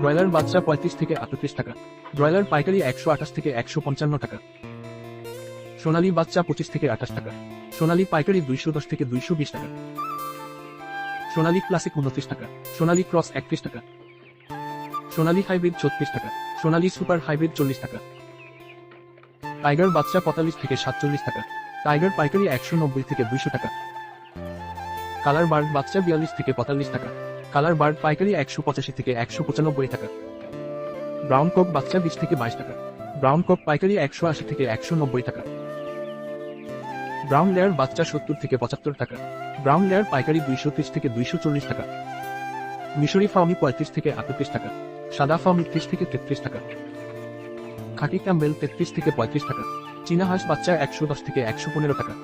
Broiler বাচ্চা পঁয়ত্রিশ থেকে আটত্রিশ টাকা। ব্রয়লার পাইকারি একশো আঠাশ থেকে একশো পঞ্চান্ন টাকা। সোনালী বাচ্চা পঁচিশ থেকে আঠাশ টাকা। সোনালী পাইকারি দুইশো দশ থেকে দুইশো বিশ টাকা। সোনালী ক্লাসিক উনত্রিশ টাকা। সোনালী ক্রস একত্রিশ টাকা। সোনালী হাইব্রিড ছত্রিশ টাকা। সোনালী সুপার হাইব্রিড চল্লিশ টাকা। টাইগার বাচ্চা পঁয়তাল্লিশ থেকে সাতচল্লিশ টাকা। টাইগার পাইকারি একশো নব্বই থেকে দুইশো টাকা। কালার বার্ড বাচ্চা বিয়াল্লিশ থেকে পঁয়তাল্লিশ টাকা। কালার বার্ড পাইকারি একশো পঁচাশি থেকে একশো পঁচানব্বই টাকা। ব্রাউন কোক বাচ্চা বিশ থেকে বাইশ টাকা। ব্রাউন কোক পাইকারি একশো আশি থেকে একশো নব্বই টাকা। ব্রাউন লেয়ার বাচ্চা সত্তর থেকে পঁচাত্তর টাকা। ব্রাউন লেয়ার পাইকারি দুইশো ত্রিশ থেকে দুইশো চল্লিশ টাকা। মিশরি ফাউমি পঁয়ত্রিশ থেকে আটত্রিশ টাকা। সাদা ফাউমি ত্রিশ থেকে তেত্রিশ টাকা। খাকি ক্যাম্বেল তেত্রিশ থেকে পঁয়ত্রিশ টাকা। চীনা হাঁস বাচ্চা একশো দশ থেকে একশো পনেরো টাকা।